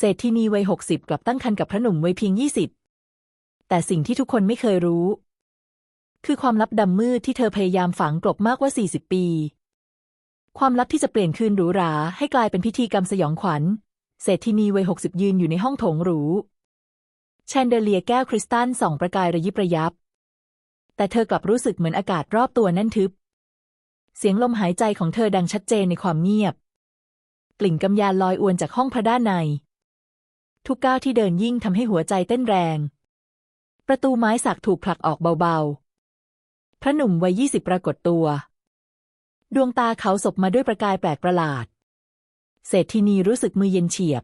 เศรษฐินีวัยหกสิบกลับตั้งครรภ์กับพระหนุ่มวัยเพียงยี่สิบแต่สิ่งที่ทุกคนไม่เคยรู้ คือความลับดำมืดที่เธอพยายามฝังกลบมากกว่าสี่สิบปี ความลับที่จะเปลี่ยนคืนหรูหราให้กลายเป็นพิธีกรรมสยองขวัญ เศรษฐินีวัยหกสิบยืนอยู่ในห้องโถงหรูแชนเดเลียแก้วคริสตัลส่องประกายระยิบระยับ แต่เธอกลับรู้สึกเหมือนอากาศรอบตัวแน่นทึบ เสียงลมหายใจของเธอดังชัดเจนในความเงียบ กลิ่นกำยานลอยอวนจากห้องพระด้านใน ทุกก้าวที่เดินยิ่งทำให้หัวใจเต้นแรง ประตูไม้สักถูกผลักออกเบาๆ พระหนุ่มวัยยี่สิบปรากฏตัว ดวงตาเขาสบมาด้วยประกายแปลกประหลาด เศรษฐินีรู้สึกมือเย็นเฉียบ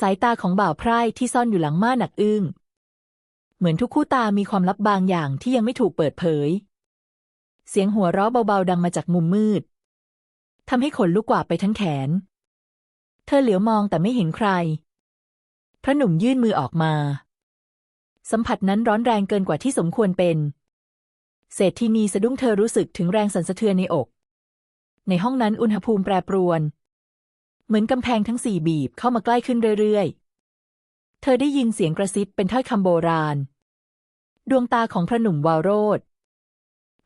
สายตาของบ่าวไพร่ที่ซ่อนอยู่หลังม่านหนักอึ้ง เหมือนทุกคู่ตามีความลับบางอย่างที่ยังไม่ถูกเปิดเผย เสียงหัวเราะเบาๆดังมาจากมุมมืดทำให้ขนลุกกว่าไปทั้งแขน เธอเหลียวมองแต่ไม่เห็นใคร พระหนุ่มยื่นมือออกมา สัมผัสนั้นร้อนแรงเกินกว่าที่สมควรเป็น เศรษฐินีสะดุ้งเธอรู้สึกถึงแรงสั่นสะเทือนในอก ในห้องนั้นอุณหภูมิแปรปรวน เหมือนกำแพงทั้งสี่บีบเข้ามาใกล้ขึ้นเรื่อยๆ เธอได้ยินเสียงกระซิบเป็นถ้อยคำโบราณ ดวงตาของพระหนุ่มวาวโรด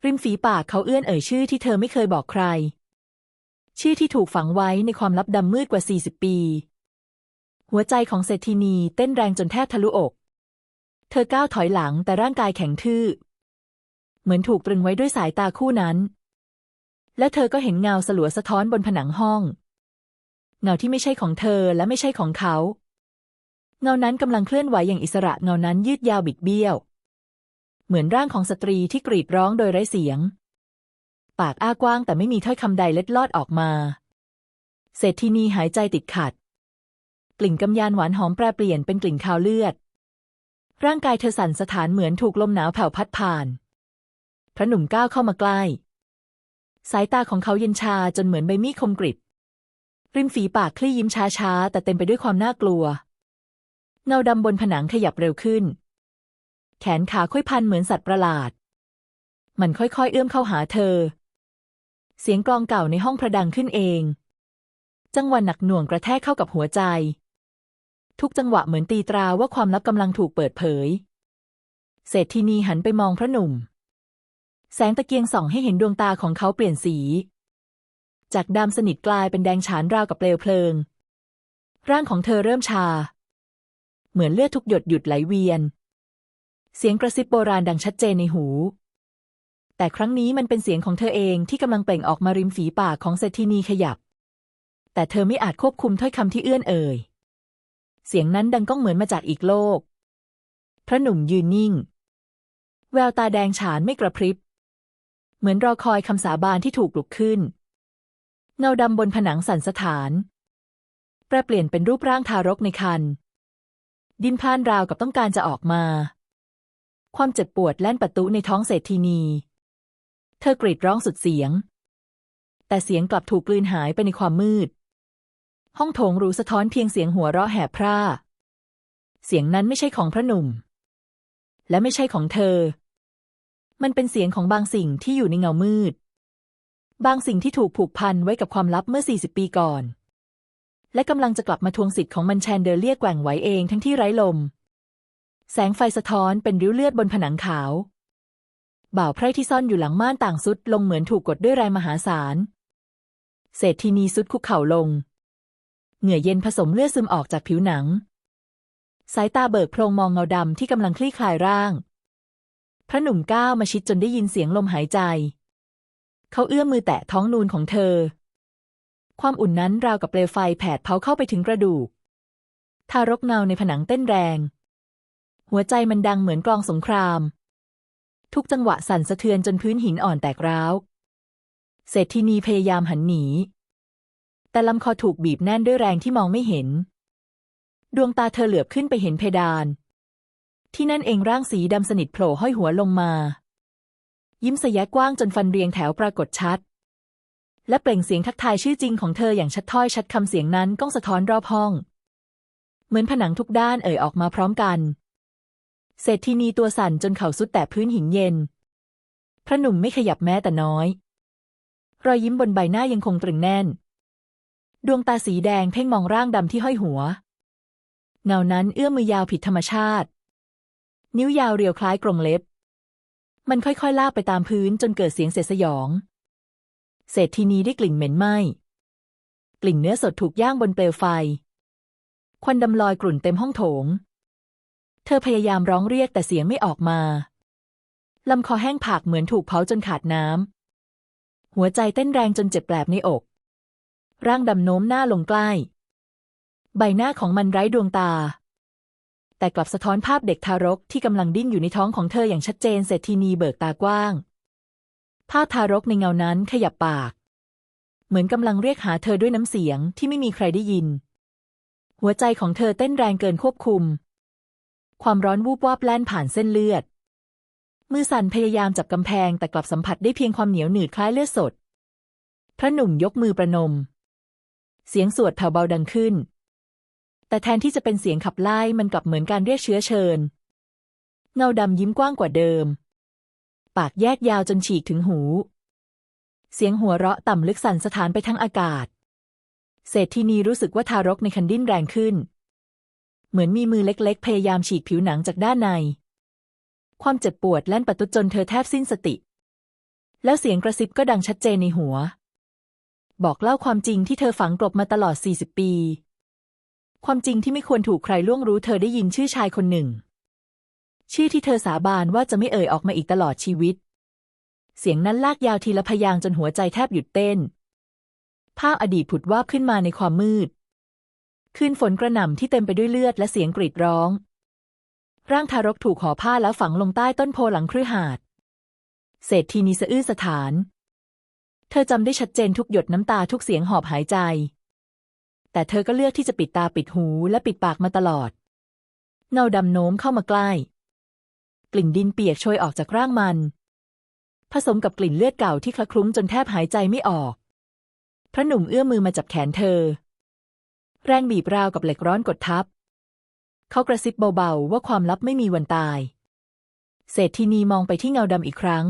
ริมฝีปากเขาเอื้อนเอ่ยชื่อที่เธอไม่เคยบอกใคร ชื่อที่ถูกฝังไว้ในความลับดำมืดกว่า 40 ปี หัวใจของเศรษฐินีเต้นแรงจนแทบทะลุอก เธอก้าวถอยหลังแต่ร่างกายแข็งทื่อ เหมือนถูกตรึงไว้ด้วยสายตาคู่นั้น และเธอก็เห็นเงาสลัวสะท้อนบนผนังห้อง เงาที่ไม่ใช่ของเธอและไม่ใช่ของเขา เงานั้นกำลังเคลื่อนไหวอย่างอิสระเงานั้นยืดยาวบิดเบี้ยว เหมือนร่างของสตรีที่กรีดร้องโดยไร้เสียง ปากอ้ากว้างแต่ไม่มีถ้อยคำใดเล็ดลอดออกมา เศรษฐินีหายใจติดขัด กลิ่นกำยานหวานหอมแปรเปลี่ยนเป็นกลิ่นคาวเลือด ร่างกายเธอสั่นสะท้านเหมือนถูกลมหนาวเผาพัดผ่าน พระหนุ่มก้าวเข้ามาใกล้ สายตาของเขาเย็นชาจนเหมือนใบมีดคมกริบ ริมฝีปากคลี่ยิ้มช้าๆ แต่เต็มไปด้วยความน่ากลัว เงาดำบนผนังขยับเร็วขึ้น แขนขาค่อยพันเหมือนสัตว์ประหลาด มันค่อยๆ เอื้อมเข้าหาเธอ เสียงกลองเก่าในห้องพระดังขึ้นเองจังหวะหนักหน่วงกระแทกเข้ากับหัวใจ ทุกจังหวะเหมือนตีตราว่าความลับกำลังถูกเปิดเผย เศรษฐินีหันไปมองพระหนุ่ม แสงตะเกียงส่องให้เห็นดวงตาของเขาเปลี่ยนสี จากดำสนิทกลายเป็นแดงฉานราวกับเปลวเพลิง ร่างของเธอเริ่มชา เหมือนเลือดทุกหยดหยุดไหลเวียน เสียงกระซิบโบราณดังชัดเจนในหูแต่ครั้งนี้มันเป็นเสียงของเธอเองที่กำลังเปล่งออกมาริมฝีปากของเศรษฐินีขยับ แต่เธอไม่อาจควบคุมถ้อยคำที่เอื้อนเอ่ย เสียงนั้นดังก้องเหมือนมาจากอีกโลก พระหนุ่มยืนนิ่ง แววตาแดงฉานไม่กระพริบ เหมือนรอคอยคำสาบานที่ถูกปลุกขึ้น เงาดำบนผนังสั่นสะท้านแปรเปลี่ยนเป็นรูปร่างทารกในครรภ์ดินพลานราวกับต้องการจะออกมา ความเจ็บปวดแล่นประตุในท้องเศรษฐีนี เธอกรีดร้องสุดเสียง แต่เสียงกลับถูกกลืนหายไปในความมืด ห้องโถงหรูสะท้อนเพียงเสียงหัวเราะแหบพร่า เสียงนั้นไม่ใช่ของพระหนุ่ม และไม่ใช่ของเธอ มันเป็นเสียงของบางสิ่งที่อยู่ในเงามืด บางสิ่งที่ถูกผูกพันไว้กับความลับเมื่อ 40 ปีก่อน และกำลังจะกลับมาทวงสิทธิ์ของมันแชนเดอเลียแกว่งไหวเองทั้งที่ไร้ลม แสงไฟสะท้อนเป็นริ้วเลือดบนผนังขาว บ่าวไพร่ที่ซ่อนอยู่หลังม่านต่างสุดลงเหมือนถูกกดด้วยแรงมหาศาลเศรษฐีนีสุดคุกเข่าลง เหงื่อเย็นผสมเลือดซึมออกจากผิวหนัง สายตาเบิกโพรงมองเงาดำที่กำลังคลี่คลายร่าง พระหนุ่มก้าวมาชิดจนได้ยินเสียงลมหายใจ เขาเอื้อมมือแตะท้องนูนของเธอ ความอุ่นนั้นราวกับเปลวไฟแผดเผาเข้าไปถึงกระดูก ทารกเงาในผนังเต้นแรง หัวใจมันดังเหมือนกลองสงคราม ทุกจังหวะสั่นสะเทือนจนพื้นหินอ่อนแตกร้าวเศรษฐินีพยายามหันหนี แต่ลำคอถูกบีบแน่นด้วยแรงที่มองไม่เห็น ดวงตาเธอเหลือบขึ้นไปเห็นเพดาน ที่นั่นเองร่างสีดำสนิทโผล่ห้อยหัวลงมา ยิ้มสยะกว้างจนฟันเรียงแถวปรากฏชัด และเปล่งเสียงทักทายชื่อจริงของเธออย่างชัดถ้อยชัดคำเสียงนั้นก้องสะท้อนรอบห้อง เหมือนผนังทุกด้านเอ่ยออกมาพร้อมกันเศรษฐินีตัวสั่นจนเข่าสุดแต่พื้นหินเย็น พระหนุ่มไม่ขยับแม้แต่น้อย รอยยิ้มบนใบหน้ายังคงตรึงแน่น ดวงตาสีแดงเพ่งมองร่างดำที่ห้อยหัว เงานั้นเอื้อมมือยาวผิดธรรมชาติ นิ้วยาวเรียวคล้ายกรงเล็บ มันค่อยๆลากไปตามพื้นจนเกิดเสียงเสสยอง เศรษฐีนี้ได้กลิ่นเหม็นไหม้กลิ่นเนื้อสดถูกย่างบนเปลวไฟ ควันดำลอยกลุ่นเต็มห้องโถง เธอพยายามร้องเรียกแต่เสียงไม่ออกมาลำคอแห้งผากเหมือนถูกเผาจนขาดน้ำ หัวใจเต้นแรงจนเจ็บแปลบในอก ร่างดำโน้มหน้าลงใกล้ ใบหน้าของมันไร้ดวงตา แต่กลับสะท้อนภาพเด็กทารกที่กำลังดิ้นอยู่ในท้องของเธออย่างชัดเจนเศรษฐีนีเบิกตากว้าง ภาพทารกในเงานั้นขยับปาก เหมือนกำลังเรียกหาเธอด้วยน้ำเสียงที่ไม่มีใครได้ยิน หัวใจของเธอเต้นแรงเกินควบคุม ความร้อนวูบวาบแล่นผ่านเส้นเลือดมือสั่นพยายามจับกำแพงแต่กลับสัมผัสได้เพียงความเหนียวหนืดคล้ายเลือดสด พระหนุ่มยกมือประนม เสียงสวดแผ่วเบาดังขึ้น แต่แทนที่จะเป็นเสียงขับไล่มันกลับเหมือนการเรียกเชื้อเชิญ เงาดำยิ้มกว้างกว่าเดิม ปากแยกยาวจนฉีกถึงหู เสียงหัวเราะต่ำลึกสั่นสถานไปทั้งอากาศ เศรษฐีนีรู้สึกว่าทารกในคันดิ้นแรงขึ้น เหมือนมีมือเล็กๆ พยายามฉีกผิวหนังจากด้านใน ความเจ็บปวดแล่นประตุจนเธอแทบสิ้นสติ แล้วเสียงกระซิบก็ดังชัดเจนในหัว บอกเล่าความจริงที่เธอฝังกลบมาตลอด 40 ปี ความจริงที่ไม่ควรถูกใครล่วงรู้เธอได้ยินชื่อชายคนหนึ่ง ชื่อที่เธอสาบานว่าจะไม่เอ่ยออกมาอีกตลอดชีวิต เสียงนั้นลากยาวทีละพยางจนหัวใจแทบหยุดเต้น ภาพอดีตผุดวาบขึ้นมาในความมืด คืนฝนกระหน่ำที่เต็มไปด้วยเลือดและเสียงกรีดร้อง ร่างทารกถูกห่อผ้าแล้วฝังลงใต้ต้นโพหลังครือหาดเศรษฐีนีสะอื้นสถาน เธอจำได้ชัดเจนทุกหยดน้ำตาทุกเสียงหอบหายใจ แต่เธอก็เลือกที่จะปิดตาปิดหูและปิดปากมาตลอด เงาดำโน้มเข้ามาใกล้ กลิ่นดินเปียกโชยออกจากร่างมัน ผสมกับกลิ่นเลือดเก่าที่คละคลุ้งจนแทบหายใจไม่ออก พระหนุ่มเอื้อมมือมาจับแขนเธอ แรงบีบราวกับเหล็กร้อนกดทับ เขากระซิบเบาๆว่าความลับไม่มีวันตาย เศรษฐีนีมองไปที่เงาดำอีกครั้ง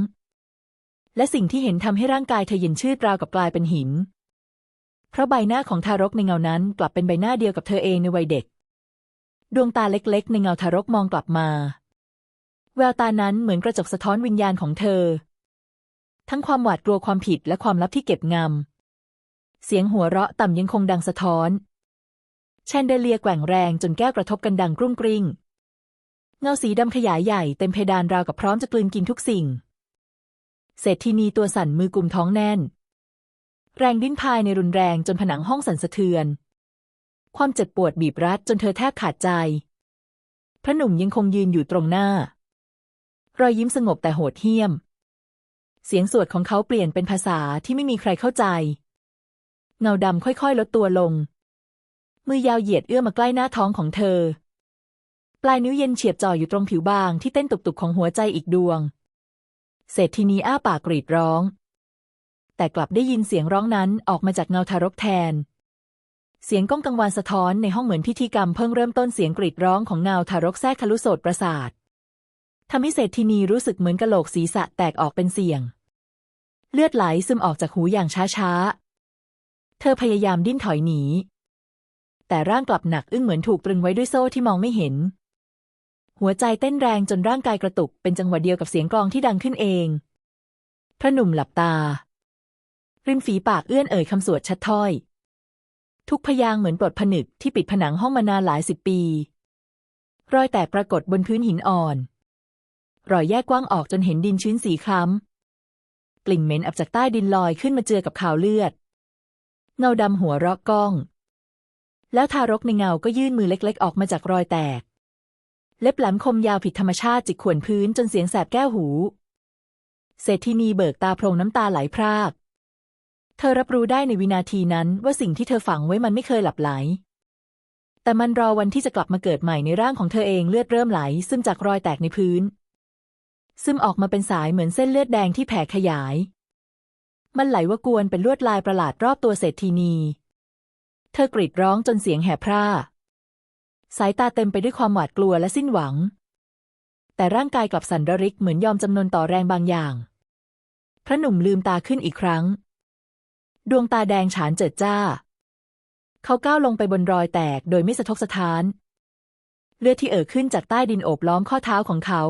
และสิ่งที่เห็นทำให้ร่างกายเธอเย็นชืดราวกับกลายเป็นหิน เพราะใบหน้าของทารกในเงานั้นกลับเป็นใบหน้าเดียวกับเธอเองในวัยเด็ก ดวงตาเล็กๆ ในเงาทารกมองกลับมา แววตานั้นเหมือนกระจกสะท้อนวิญญาณของเธอ ทั้งความหวาดกลัวความผิดและความลับที่เก็บงำ เสียงหัวเราะต่ำยังคงดังสะท้อนแชนเดเลียแกว่งแรงจนแก้วกระทบกันดังกรุ้งกริ้งเงาสีดำขยายใหญ่เต็มเพดานราวกับพร้อมจะกลืนกินทุกสิ่ง เศรษฐีนีตัวสั่นมือกลุ่มท้องแน่น แรงดิ้นพายในรุนแรงจนผนังห้องสั่นสะเทือน ความเจ็บปวดบีบรัดจนเธอแทบขาดใจ พระหนุ่มยังคงยืนอยู่ตรงหน้า รอยยิ้มสงบแต่โหดเหี้ยม เสียงสวดของเขาเปลี่ยนเป็นภาษาที่ไม่มีใครเข้าใจ เงาดำค่อยๆ ลดตัวลง มือยาวเหยียดเอื้อมมาใกล้หน้าท้องของเธอ ปลายนิ้วเย็นเฉียบจ่ออยู่ตรงผิวบางที่เต้นตุกๆของหัวใจอีกดวง เศรษฐีนีอ้าปากกรีดร้อง แต่กลับได้ยินเสียงร้องนั้นออกมาจากเงาทารกแทน เสียงก้องกังวานสะท้อนในห้องเหมือนพิธีกรรมเพิ่งเริ่มต้นเสียงกรีดร้องของเงาทารกแทรกทะลุโสตประสาททำให้เศรษฐีนีรู้สึกเหมือนกะโหลกศีรษะแตกออกเป็นเสียง เลือดไหลซึมออกจากหูอย่างช้าๆ เธอพยายามดิ้นถอยหนี แต่ร่างกลับหนักอึ้งเหมือนถูกตรึงไว้ด้วยโซ่ที่มองไม่เห็น หัวใจเต้นแรงจนร่างกายกระตุก เป็นจังหวะเดียวกับเสียงกลองที่ดังขึ้นเอง พระหนุ่มหลับตา ริมฝีปากเอื้อนเอ่ยคำสวดชัดถ้อย ทุกพยางเหมือนปลดผนึกที่ปิดผนังห้องมานานหลายสิบปี รอยแตกปรากฏบนพื้นหินอ่อน รอยแยกกว้างออกจนเห็นดินชื้นสีคล้ำ กลิ่นเหม็นอับจากใต้ดินลอยขึ้นมาเจือกับขาวเลือด เงาดำหัวเราะก้อง แล้วทารกในเงาก็ยื่นมือเล็ก ๆ ออกมาจากรอยแตก เล็บแหลมคมยาวผิดธรรมชาติจิกข่วนพื้นจนเสียงแสบแก้วหู เศรษฐีนีเบิกตาโพรงน้ำตาไหลพราก เธอรับรู้ได้ในวินาทีนั้นว่าสิ่งที่เธอฝังไว้มันไม่เคยหลับไหล แต่มันรอวันที่จะกลับมาเกิดใหม่ในร่างของเธอเองเลือดเริ่มไหล ซึมจากรอยแตกในพื้น ซึมออกมาเป็นสายเหมือนเส้นเลือดแดงที่แผ่ขยาย มันไหลว่ากวนเป็นลวดลายประหลาดรอบตัวเศรษฐีนี เธอกรีดร้องจนเสียงแหบพร่า สายตาเต็มไปด้วยความหวาดกลัวและสิ้นหวัง แต่ร่างกายกลับสั่นระริกเหมือนยอมจำนนต่อแรงบางอย่าง พระหนุ่มลืมตาขึ้นอีกครั้ง ดวงตาแดงฉานเจิดจ้า เขาก้าวลงไปบนรอยแตกโดยไม่สะทกสะท้าน เลือดที่เอ่อขึ้นจากใต้ดินโอบล้อมข้อเท้าของเขา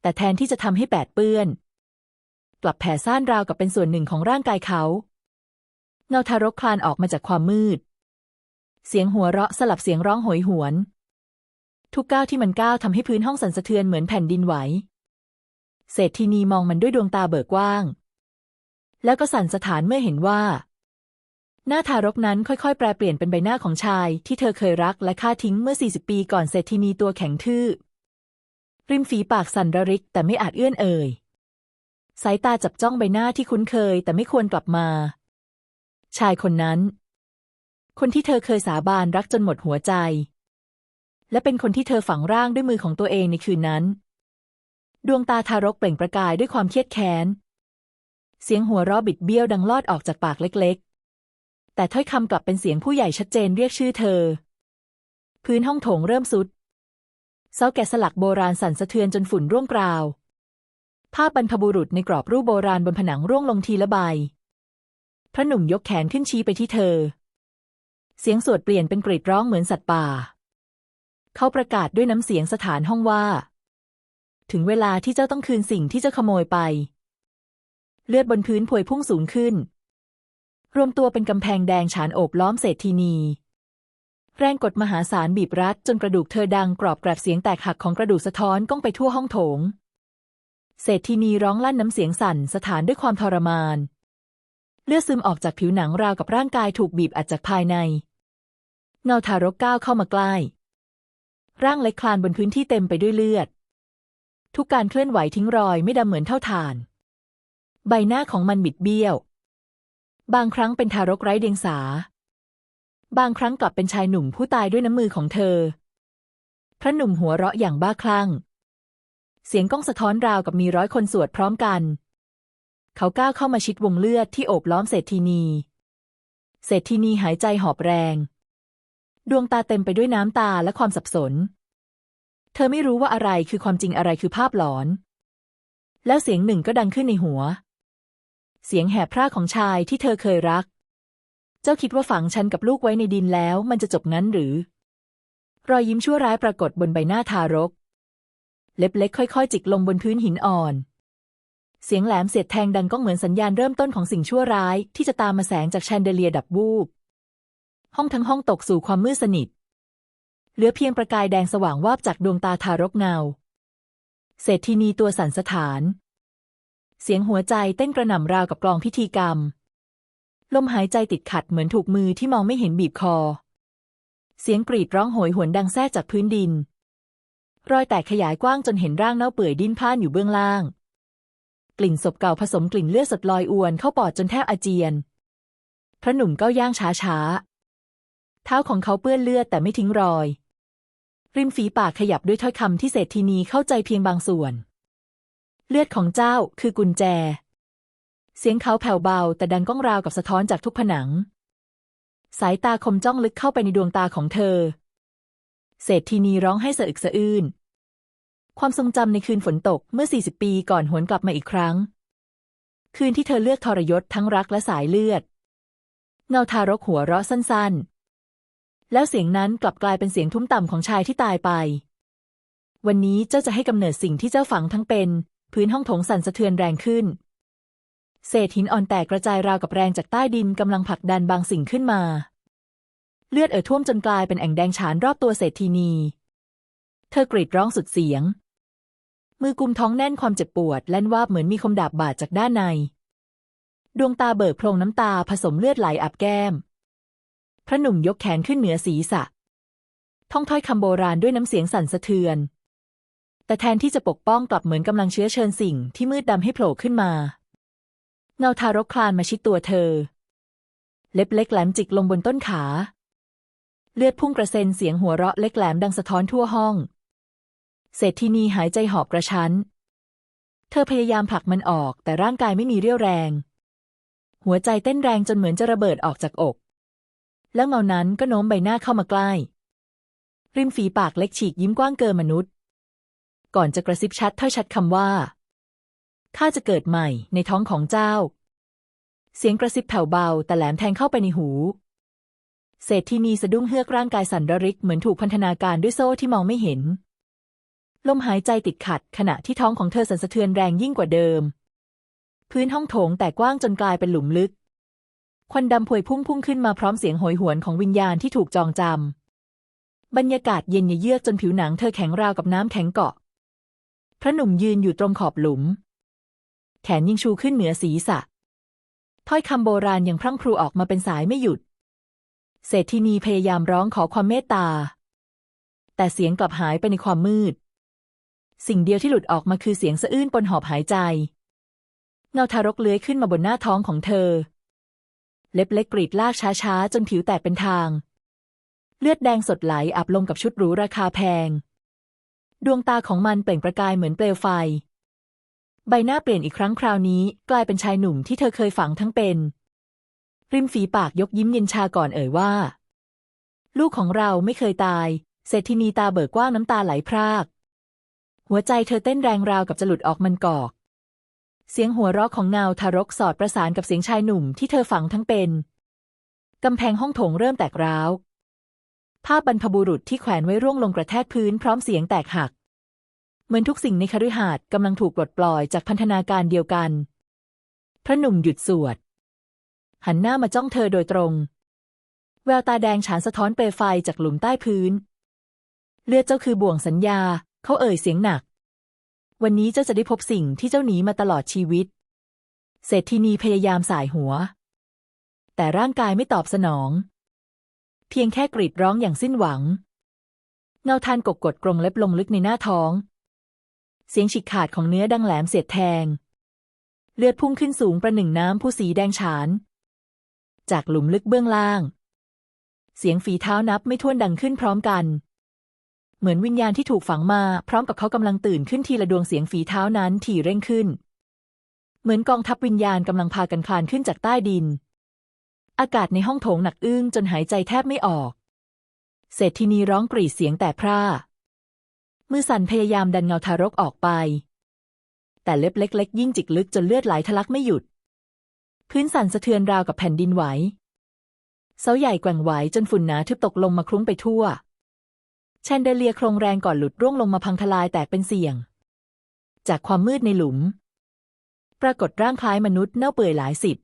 แต่แทนที่จะทำให้แปดเปื้อน กลับแผ่ซ่านราวกับเป็นส่วนหนึ่งของร่างกายเขา เงาทารกคลานออกมาจากความมืด เสียงหัวเราะสลับเสียงร้องโหยหวน ทุกก้าวที่มันก้าวทำให้พื้นห้องสั่นสะเทือนเหมือนแผ่นดินไหว เศรษฐีนีมองมันด้วยดวงตาเบิกกว้าง แล้วก็สั่นสะท้านเมื่อเห็นว่า หน้าทารกนั้นค่อยๆ แปลเปลี่ยนเป็นใบหน้าของชาย ที่เธอเคยรักและฆ่าทิ้งเมื่อ 40 ปีก่อนเศรษฐีนีตัวแข็งทื่อริมฝีปากสั่นระริกแต่ไม่อาจเอื้อนเอ่ยสายตาจับจ้องใบหน้าที่คุ้นเคยแต่ไม่ควรกลับมา ชายคนนั้น คนที่เธอเคยสาบานรักจนหมดหัวใจ และเป็นคนที่เธอฝังร่างด้วยมือของตัวเองในคืนนั้น ดวงตาทารกเปล่งประกายด้วยความเครียดแค้น เสียงหัวเราะบิดเบี้ยวดังลอดออกจากปากเล็กๆ แต่ถ้อยคำกลับเป็นเสียงผู้ใหญ่ชัดเจนเรียกชื่อเธอ พื้นห้องโถงเริ่มสุดเสาแกะสลักโบราณสั่นสะเทือนจนฝุ่นร่วงกราวภาพบรรพบุรุษในกรอบรูปโบราณบนผนังร่วงลงทีละใบ พระหนุ่มยกแขนขึ้นชี้ไปที่เธอ เสียงสวดเปลี่ยนเป็นกรีดร้องเหมือนสัตว์ป่า เขาประกาศด้วยน้ำเสียงสถานห้องว่า ถึงเวลาที่เจ้าต้องคืนสิ่งที่เจ้าขโมยไป เลือดบนพื้นพวยพุ่งสูงขึ้น รวมตัวเป็นกำแพงแดงฉานโอบล้อมเศรษฐีนี แรงกดมหาศาลบีบรัดจนกระดูกเธอดังกรอบแกรบเสียงแตกหักของกระดูกสะท้อนก้องไปทั่วห้องโถง เศรษฐีนีร้องลั่นน้ำเสียงสั่นสถานด้วยความทรมาน เลือดซึมออกจากผิวหนังราวกับร่างกายถูกบีบอัดจากภายใน เงาทารกก้าวเข้ามาใกล้ ร่างเล็กคลานบนพื้นที่เต็มไปด้วยเลือด ทุกการเคลื่อนไหวทิ้งรอยไม่ดำเหมือนเท่าฐาน ใบหน้าของมันบิดเบี้ยว บางครั้งเป็นทารกไร้เดียงสา บางครั้งกลับเป็นชายหนุ่มผู้ตายด้วยน้ำมือของเธอ พระหนุ่มหัวเราะอย่างบ้าคลั่ง เสียงก้องสะท้อนราวกับมีร้อยคนสวดพร้อมกัน เขาก้าวเข้ามาชิดวงเลือดที่โอบล้อมเศรษฐีนีเศรษฐีนีหายใจหอบแรง ดวงตาเต็มไปด้วยน้ำตาและความสับสน เธอไม่รู้ว่าอะไรคือความจริงอะไรคือภาพหลอน แล้วเสียงหนึ่งก็ดังขึ้นในหัว เสียงแหบพร่าของชายที่เธอเคยรัก เจ้าคิดว่าฝังฉันกับลูกไว้ในดินแล้วมันจะจบงั้นหรือ รอยยิ้มชั่วร้ายปรากฏบนใบหน้าทารก เล็บเล็กค่อยๆ จิกลงบนพื้นหินอ่อน เสียงแหลมเสียดแทงดังก้องเหมือนสัญญาณเริ่มต้นของสิ่งชั่วร้ายที่จะตามมาแสงจากแชนเดเลียดับวูบ ห้องทั้งห้องตกสู่ความมืดสนิท เหลือเพียงประกายแดงสว่างวาบจากดวงตาทารกเงา เศรษฐีนีตัวสั่นสะท้าน เสียงหัวใจเต้นกระหน่ำราวกับกลองพิธีกรรม ลมหายใจติดขัดเหมือนถูกมือที่มองไม่เห็นบีบคอ เสียงกรีดร้องโหยหวนดังแทรกจากพื้นดิน รอยแตกขยายกว้างจนเห็นร่างเน่าเปื่อยดิ้นพล่านอยู่เบื้องล่าง กลิ่นศพเก่าผสมกลิ่นเลือดสดลอยอวนเข้าปอดจนแทบอาเจียน พระหนุ่มก้าวย่างช้าๆ เท้าของเขาเปื้อนเลือดแต่ไม่ทิ้งรอย ริมฝีปากขยับด้วยถ้อยคำที่เศรษฐีนีเข้าใจเพียงบางส่วน เลือดของเจ้าคือกุญแจ เสียงเขาแผ่วเบาแต่ดังก้องราวกับสะท้อนจากทุกผนัง สายตาคมจ้องลึกเข้าไปในดวงตาของเธอ เศรษฐีนีร้องให้สะอึกสะอื้น ความทรงจำในคืนฝนตกเมื่อ 40 ปีก่อนหวนกลับมาอีกครั้ง คืนที่เธอเลือกทรยศทั้งรักและสายเลือดเงาทารกหัวเราะสั้น แล้วเสียงนั้นกลับกลายเป็นเสียงทุ้มต่ำของชายที่ตายไป วันนี้เจ้าจะให้กำเนิดสิ่งที่เจ้าฝังทั้งเป็น พื้นห้องโถงสั่นสะเทือนแรงขึ้น เศษหินอ่อนแตกกระจายราวกับแรงจากใต้ดินกำลังผลักดันบางสิ่งขึ้นมา เลือดเอ่อท่วมจนกลายเป็นแอ่งแดงฉานรอบตัวเศรษฐีนี เธอกรีดร้องสุดเสียง มือกุมท้องแน่นความเจ็บปวด แล่นวาบเหมือนมีคมดาบบาดจากด้านใน ดวงตาเบิกโพรงน้ำตาผสมเลือดไหลอาบแก้ม พระหนุ่มยกแขนขึ้นเหนือศีรษะ ท่องถ้อยคำโบราณด้วยน้ำเสียงสั่นสะเทือน แต่แทนที่จะปกป้องกลับเหมือนกำลังเชื้อเชิญสิ่งที่มืดดำให้โผล่ขึ้นมา เงาทารกคลานมาชิดตัวเธอ เล็บเล็กแหลมจิกลงบนต้นขา เลือดพุ่งกระเซ็นเสียงหัวเราะเล็กแหลมดังสะท้อนทั่วห้อง เศรษฐีนีหายใจหอบกระชั้น เธอพยายามผลักมันออกแต่ร่างกายไม่มีเรี่ยวแรง หัวใจเต้นแรงจนเหมือนจะระเบิดออกจากอก แล้วเงานั้นก็โน้มใบหน้าเข้ามาใกล้ ริมฝีปากเล็กฉีกยิ้มกว้างเกินมนุษย์ ก่อนจะกระซิบชัดถ้อยชัดคำว่าข้าจะเกิดใหม่ในท้องของเจ้า เสียงกระซิบแผ่วเบา แต่แหลมแทงเข้าไปในหู เศรษฐินีสะดุ้งเฮือกร่างกายสั่นระริกเหมือนถูกพันธนาการด้วยโซ่ที่มองไม่เห็น ลมหายใจติดขัด ขณะที่ท้องของเธอสั่นสะเทือนแรงยิ่งกว่าเดิม พื้นห้องโถงแตกกว้างจนกลายเป็นหลุมลึก ควันดำพวยพุ่งพุ่งขึ้นมาพร้อมเสียงโหยหวนของวิญญาณที่ถูกจองจำ บรรยากาศเย็นเยือกจนผิวหนังเธอแข็งราวกับน้ำแข็งเกาะ พระหนุ่มยืนอยู่ตรงขอบหลุม แขนยิงชูขึ้นเหนือศีรษะ ถ้อยคำโบราณยังพรั่งพรูออกมาเป็นสายไม่หยุด เศรษฐินีพยายามร้องขอความเมตตา แต่เสียงกลับหายไปในความมืด สิ่งเดียวที่หลุดออกมาคือเสียงสะอื้นปนหอบหายใจ เงาทารกเลื้อยขึ้นมาบนหน้าท้องของเธอ เล็บเล็กกรีดลากช้าๆ จนผิวแตกเป็นทาง เลือดแดงสดไหลอาบลงกับชุดหรูราคาแพง ดวงตาของมันเปล่งประกายเหมือนเปลวไฟ ใบหน้าเปลี่ยนอีกครั้งคราวนี้ กลายเป็นชายหนุ่มที่เธอเคยฝังทั้งเป็น ริมฝีปากยกยิ้มเย็นชาก่อนเอ่ยว่า ลูกของเราไม่เคยตาย เศรษฐินีตาเบิกกว้างน้ำตาไหลพราก หัวใจเธอเต้นแรงราวกับจะหลุดออกมันกอก เสียงหัวเราะของเงาทารกสอดประสานกับเสียงชายหนุ่มที่เธอฝังทั้งเป็น กำแพงห้องโถงเริ่มแตกร้าว ภาพบรรพบุรุษที่แขวนไว้ร่วงลงกระแทกพื้นพร้อมเสียงแตกหัก เหมือนทุกสิ่งในคฤหาสน์กำลังถูกปลดปล่อยจากพันธนาการเดียวกัน พระหนุ่มหยุดสวด หันหน้ามาจ้องเธอโดยตรง แววตาแดงฉานสะท้อนเปลวไฟจากหลุมใต้พื้น เลือดเจ้าคือบ่วงสัญญา เขาเอ่ยเสียงหนัก วันนี้เจ้าจะได้พบสิ่งที่เจ้าหนีมาตลอดชีวิต เศรษฐินีพยายามสายหัว แต่ร่างกายไม่ตอบสนอง เพียงแค่กรีดร้องอย่างสิ้นหวัง เงาทานกกกดกรงเล็บลงลึกในหน้าท้อง เสียงฉีกขาดของเนื้อดังแหลมเสียดแทง เลือดพุ่งขึ้นสูงประหนึ่งน้ำผู้สีแดงฉาน จากหลุมลึกเบื้องล่าง เสียงฝีเท้านับไม่ถ้วนดังขึ้นพร้อมกัน เหมือนวิญญาณที่ถูกฝังมา พร้อมกับเขากำลังตื่นขึ้นทีละดวงเสียงฝีเท้านั้นถี่เร่งขึ้น เหมือนกองทัพวิญญาณกำลังพากันคลานขึ้นจากใต้ดิน อากาศในห้องโถงหนักอึ้งจนหายใจแทบไม่ออก เศรษฐินีร้องกรีดเสียงแต่พร่ามือสั่นพยายามดันเงาทารกออกไป แต่เล็บเล็ก ๆ ยิ่งจิกลึกจนเลือดไหลทะลักไม่หยุด พื้นสั่นสะเทือนราวกับแผ่นดินไหวเสาใหญ่แกว่งไหวจนฝุ่นหนาทึบตกลงมาคลุ้งไปทั่ว แชนเดเลียโครงแรงก่อนหลุดร่วงลงมาพังทลายแตกเป็นเสี่ยง จากความมืดในหลุม ปรากฏร่างคล้ายมนุษย์เน่าเปื่อยหลายสิบ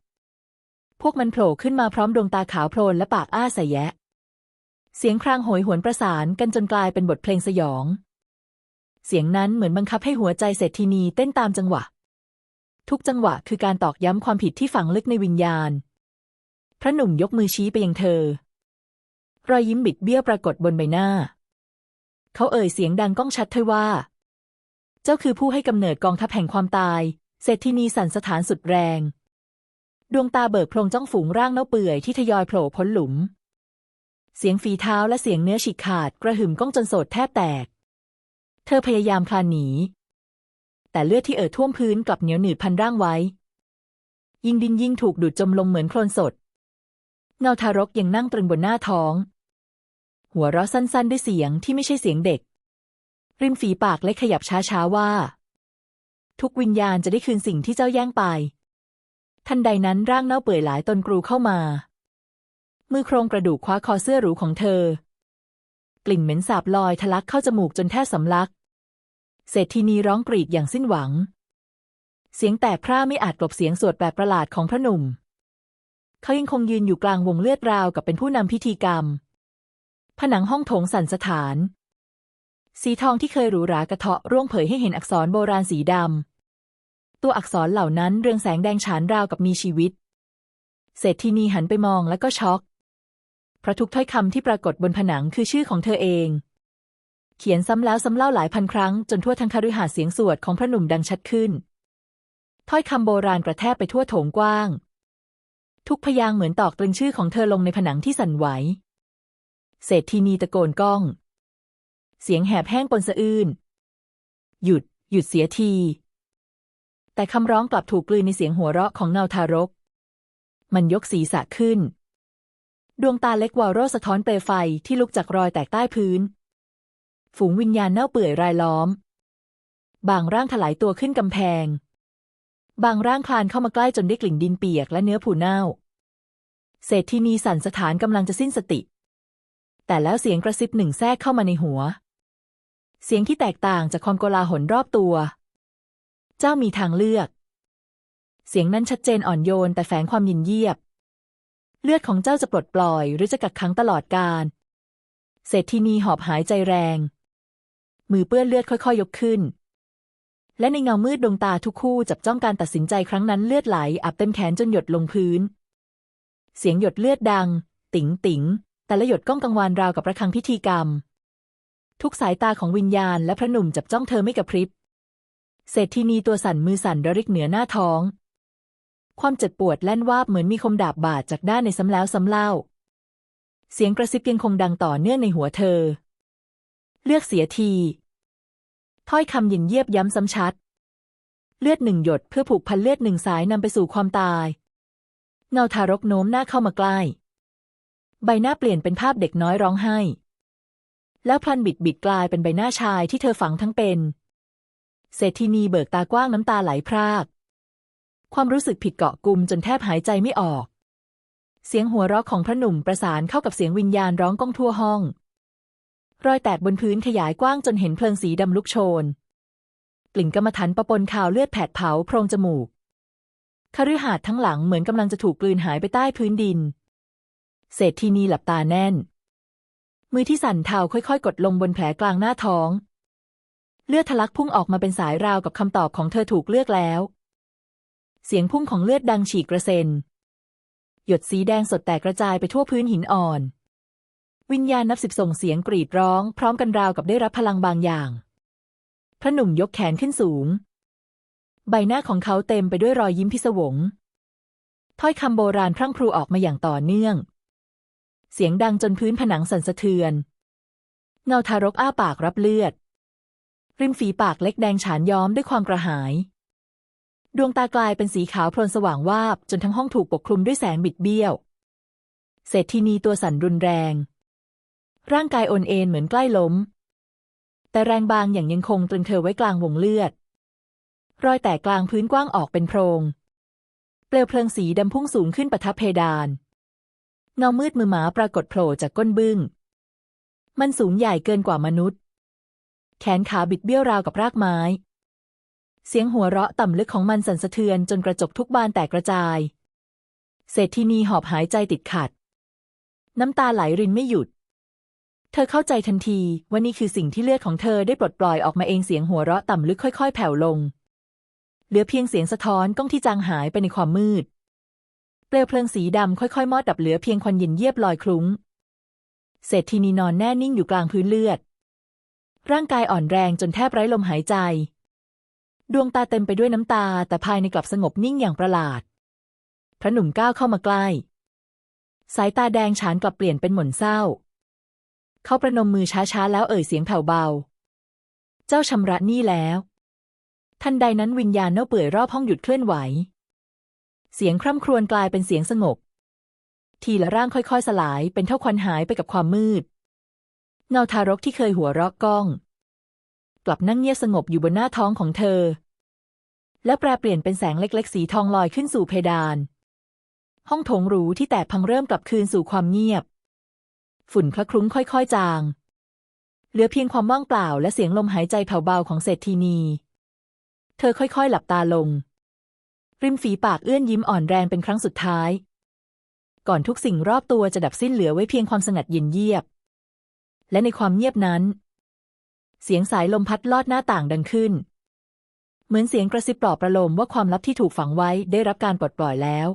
พวกมันโผล่ขึ้นมาพร้อมดวงตาขาวโพลนและปากอ้าใสแยะ เสียงครางโหยหวนประสานกันจนกลายเป็นบทเพลงสยอง เสียงนั้นเหมือนบังคับให้หัวใจเศรษฐินีเต้นตามจังหวะ ทุกจังหวะคือการตอกย้ำความผิดที่ฝังลึกในวิญญาณ พระหนุ่มยกมือชี้ไปยังเธอ รอยยิ้มบิดเบี้ยวปรากฏบนใบหน้า เขาเอ่ยเสียงดังก้องชัดถ้อยว่า เจ้าคือผู้ให้กำเนิดกองทัพแห่งความตาย เศรษฐินีสันสถานสุดแรง ดวงตาเบิกโพลงจ้องฝูงร่างเน่าเปื่อยที่ทยอยโผล่พ้นหลุม เสียงฝีเท้าและเสียงเนื้อฉีกขาดกระหึ่มก้องจนโสดแทบแตก เธอพยายามคลานหนี แต่เลือดที่เอ่อท่วมพื้นกลับเหนียวหนืดพันร่างไว้ ยิ่งดินยิ่งถูกดูดจมลงเหมือนโคลนสดเงาทารกยังนั่งตรึงบนหน้าท้อง หัวเราะสั้นๆ ด้วยเสียงที่ไม่ใช่เสียงเด็ก ริมฝีปากเล็กขยับช้าๆว่า ทุกวิญญาณจะได้คืนสิ่งที่เจ้าแย่งไป ทันใดนั้นร่างเน่าเปื่อยหลายตนกรูเข้ามา มือโครงกระดูกคว้าคอเสื้อหรูของเธอ กลิ่นเหม็นสาบลอยทะลักเข้าจมูกจนแทบสำลัก เศรษฐินีร้องกรีดอย่างสิ้นหวัง เสียงแตกพร่าไม่อาจกลบเสียงสวดแบบประหลาดของพระหนุ่ม เขายังคงยืนอยู่กลางวงเลือดราวกับเป็นผู้นำพิธีกรรม ผนังห้องโถงสั่นสถาน สีทองที่เคยหรูหรากระเทาะร่วงเผยให้เห็นอักษรโบราณสีดำ ตัวอักษรเหล่านั้นเรืองแสงแดงฉานราวกับมีชีวิต เศรษฐินีหันไปมองแล้วก็ช็อก เพราะทุกถ้อยคำที่ปรากฏบนผนังคือชื่อของเธอเอง เขียนซ้ำแล้วซ้ำเล่าหลายพันครั้งจนทั่วทั้งคฤหาสน์เสียงสวดของพระหนุ่มดังชัดขึ้น ถ้อยคำโบราณกระแทกไปทั่วโถงกว้าง ทุกพยางเหมือนตอกตรึงชื่อของเธอลงในผนังที่สั่นไหว เศรษฐินีตะโกนก้อง เสียงแหบแห้งปนสะอื้น หยุด หยุดเสียที แต่คำร้องกลับถูกกลืนในเสียงหัวเราะของเงาทารก มันยกศีรษะขึ้น ดวงตาเล็กวาวโรสะท้อนเปลวไฟที่ลุกจากรอยแตกใต้พื้น ฝูงวิญญาณเน่าเปื่อยรายล้อม บางร่างถลายตัวขึ้นกำแพง บางร่างคลานเข้ามาใกล้จนได้กลิ่นดินเปียกและเนื้อผูเน่าเศรษฐินีสั่นสถานกำลังจะสิ้นสติ แต่แล้วเสียงกระซิบหนึ่งแทรกเข้ามาในหัว เสียงที่แตกต่างจากความโกลาหลรอบตัว เจ้ามีทางเลือก เสียงนั้นชัดเจนอ่อนโยนแต่แฝงความยินเยียบ เลือดของเจ้าจะปลดปล่อยหรือจะกักขังตลอดกาลเศรษฐินีหอบหายใจแรง มือเปื้อนเลือดค่อยๆยกขึ้น และในเงามืดดวงตาทุกคู่จับจ้องการตัดสินใจครั้งนั้นเลือดไหลอาบเต็มแขนจนหยดลงพื้น เสียงหยดเลือดดัง ติ๋งติ๋ง แต่ละหยดก้องกังวานราวกับระฆังพิธีกรรม ทุกสายตาของวิญญาณและพระหนุ่มจับจ้องเธอไม่กระพริบเศรษฐินีตัวสั่นมือสั่นระริกเหนือหน้าท้อง ความเจ็บปวดแล่นวาบเหมือนมีคมดาบบาดจากด้านในซ้ำแล้วซ้ำเล่า เสียงกระซิบยังคงดังต่อเนื่องในหัวเธอ เลือกเสียที ถ้อยคำหยินเยียบย้ำซ้ำชัด เลือดหนึ่งหยดเพื่อผูกพันเลือดหนึ่งสายนำไปสู่ความตาย เงาทารกโน้มหน้าเข้ามาใกล้ ใบหน้าเปลี่ยนเป็นภาพเด็กน้อยร้องไห้ แล้วพลันบิดบิดกลายเป็นใบหน้าชายที่เธอฝังทั้งเป็น เศรษฐินีเบิกตากว้างน้ำตาไหลพราก ความรู้สึกผิดเกาะกลุ่มจนแทบหายใจไม่ออก เสียงหัวเราะของพระหนุ่มประสานเข้ากับเสียงวิญญาณร้องก้องทั่วห้อง รอยแตกบนพื้นขยายกว้างจนเห็นเพลิงสีดำลุกโชน กลิ่นกรรมฐานประปนข่าวเลือดแผดเผาโพรงจมูกคฤหาสน์ทั้งหลังเหมือนกำลังจะถูกกลืนหายไปใต้พื้นดิน เศรษฐีนีหลับตาแน่น มือที่สั่นเทาค่อยๆ กดลงบนแผลกลางหน้าท้อง เลือดทะลักพุ่งออกมาเป็นสายราวกับคำตอบของเธอถูกเลือกแล้ว เสียงพุ่งของเลือดดังฉีกกระเซ็น หยดสีแดงสดแตกกระจายไปทั่วพื้นหินอ่อน วิญญาณนับสิบส่งเสียงกรีดร้อง พร้อมกันราวกับได้รับพลังบางอย่าง พระหนุ่มยกแขนขึ้นสูง ใบหน้าของเขาเต็มไปด้วยรอยยิ้มพิศวงถ้อยคำโบราณพรั่งพรูออกมาอย่างต่อเนื่อง เสียงดังจนพื้นผนังสั่นสะเทือน เงาทารกอ้าปากรับเลือด ริมฝีปากเล็กแดงฉานย้อมด้วยความกระหาย ดวงตากลายเป็นสีขาวโพลนสว่างวาบ จนทั้งห้องถูกปกคลุมด้วยแสงบิดเบี้ยว เศรษฐินีตัวสั่นรุนแรง ร่างกายโอนเอ็นเหมือนใกล้ล้ม แต่แรงบางอย่างยังคงตรึงเธอไว้กลางวงเลือด รอยแตกกลางพื้นกว้างออกเป็นโพรง เปลวเพลิงสีดำพุ่งสูงขึ้นประทับเพดาน เงามืดมือหมาปรากฏโผล่จากก้นบึ้ง มันสูงใหญ่เกินกว่ามนุษย์ แขนขาบิดเบี้ยวราวกับรากไม้ เสียงหัวเราะต่ำลึกของมันสั่นสะเทือนจนกระจกทุกบานแตกกระจาย เศรษฐินีหอบหายใจติดขัด น้ำตาไหลรินไม่หยุด เธอเข้าใจทันทีว่านี่คือสิ่งที่เลือดของเธอได้ปลดปล่อยออกมาเองเสียงหัวเราะต่ำลึกค่อย ๆ แผ่วลง เหลือเพียงเสียงสะท้อนก้องที่จางหายไปในความมืด เปลวเพลิงสีดำค่อยๆ มอดดับเหลือเพียงควันเย็นเยียบลอยคลุ้ง เศรษฐินีนอนแน่นิ่งอยู่กลางพื้นเลือด ร่างกายอ่อนแรงจนแทบไร้ลมหายใจ ดวงตาเต็มไปด้วยน้ำตา แต่ภายในกลับสงบนิ่งอย่างประหลาด พระหนุ่มก้าวเข้ามาใกล้ สายตาแดงฉานกลับเปลี่ยนเป็นหม่นเศร้า เขาประนมมือช้าๆ แล้วเอ่ยเสียงแผ่วเบา เจ้าชำระหนี้แล้ว ทันใดนั้นวิญญาณเน่าเปื่อยรอบห้องหยุดเคลื่อนไหว เสียงคร่ำครวญกลายเป็นเสียงสงบ ทีละร่างค่อยๆ สลายเป็นเท่าควันหายไปกับความมืด เงาทารกที่เคยหัวเราะก้อง กลับนั่งเงียบสงบอยู่บนหน้าท้องของเธอ แล้วแปรเปลี่ยนเป็นแสงเล็กๆ สีทองลอยขึ้นสู่เพดาน ห้องโถงหรูที่แตกพังเริ่มกลับคืนสู่ความเงียบ ฝุ่นคละคลุ้งค่อยๆ จาง เหลือเพียงความว่างเปล่าและเสียงลมหายใจแผ่วเบาของเศรษฐีนี เธอค่อยๆ หลับตาลง ริมฝีปากเอื้อนยิ้มอ่อนแรงเป็นครั้งสุดท้าย ก่อนทุกสิ่งรอบตัวจะดับสิ้นเหลือไว้เพียงความสงัดเย็นเยียบ และในความเงียบนั้น เสียงสายลมพัดลอดหน้าต่างดังขึ้น เหมือนเสียงกระซิบปลอบประโลมว่าความลับที่ถูกฝังไว้ได้รับการปลดปล่อยแล้ว